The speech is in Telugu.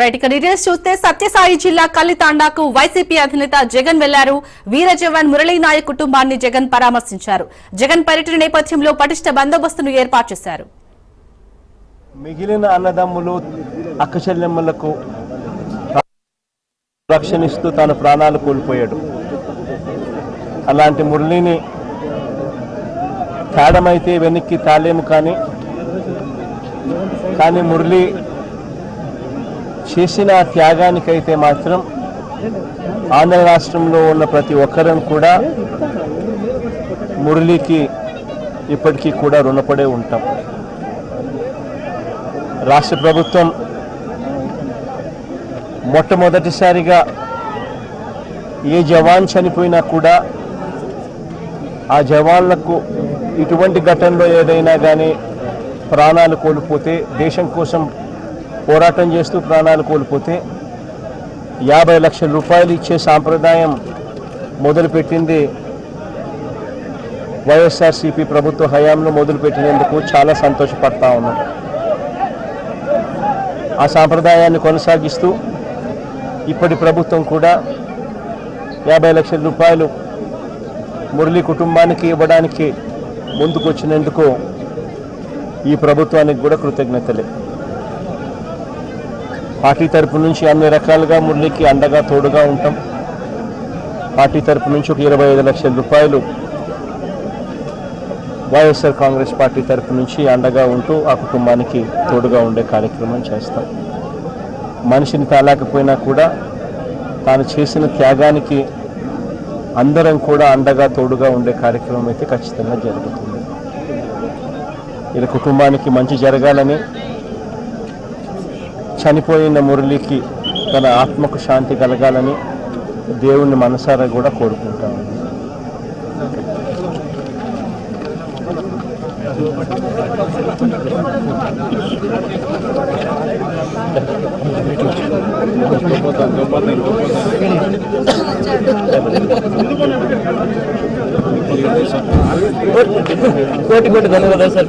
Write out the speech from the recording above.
రైట్ ఇక డీటెయిల్స్ చూస్తే సత్యసాయి జిల్లా కల్లితాండాకు వైసీపీ అధినేత జగన్ వెళ్ళారు. వీర జవాన్ మురళీ నాయక్ కుటుంబాన్ని జగన్ పరామర్శించారు. జగన్ పర్యటన నేపథ్యంలో పటిష్ట బందోబస్తును ఏర్పాటు చేశారు. మిగిలిన అన్నదమ్ములు అక్క రక్షణిస్తూ తన ప్రాణాలు కోల్పోయాడు. అలాంటి మురళిని తేడమైతే వెనక్కి తాలేము కానీ కానీ మురళి చేసిన త్యాగానికైతే మాత్రం ఆంధ్ర రాష్ట్రంలో ఉన్న ప్రతి ఒక్కరం కూడా మురళికి ఇప్పటికీ కూడా రుణపడే ఉంటాం. రాష్ట్ర ప్రభుత్వం మొట్టమొదటిసారిగా ఏ జవాన్ చనిపోయినా కూడా ఆ జవాన్లకు ఇటువంటి ఘటనలో ఏదైనా కానీ ప్రాణాలు కోల్పోతే దేశం కోసం పోరాటం చేస్తూ ప్రాణాలు కోల్పోతే యాభై లక్షల రూపాయలు ఇచ్చే సాంప్రదాయం మొదలుపెట్టింది వైఎస్ఆర్సీపీ ప్రభుత్వ హయాంలో మొదలుపెట్టినందుకు చాలా సంతోషపడతా ఉన్నాం. ఆ సాంప్రదాయాన్ని కొనసాగిస్తూ ఇప్పటి ప్రభుత్వం కూడా యాభై లక్షల రూపాయలు మురళి కుటుంబానికి ఇవ్వడానికి ముందుకొచ్చినందుకు ఈ ప్రభుత్వానికి కూడా కృతజ్ఞతలే. పార్టీ తరపు నుంచి అన్ని రకాలుగా మురళికి అండగా తోడుగా ఉంటాం. పార్టీ తరపు నుంచి ఒక ఇరవై ఐదు లక్షల రూపాయలు వైఎస్ఆర్ కాంగ్రెస్ పార్టీ తరపు నుంచి అండగా ఉంటూ ఆ కుటుంబానికి తోడుగా ఉండే కార్యక్రమం చేస్తాం. మనిషిని తాలేకపోయినా కూడా తాను చేసిన త్యాగానికి అందరం కూడా అండగా తోడుగా ఉండే కార్యక్రమం అయితే ఖచ్చితంగా జరుగుతుంది. ఇలా కుటుంబానికి మంచి జరగాలని చనిపోయిన మురళికి తన ఆత్మకు శాంతి కలగాలని దేవుణ్ణి మనసారా కూడా కోరుకుంటాను. కోటి కోటి ధన్యవాదాలు సార్.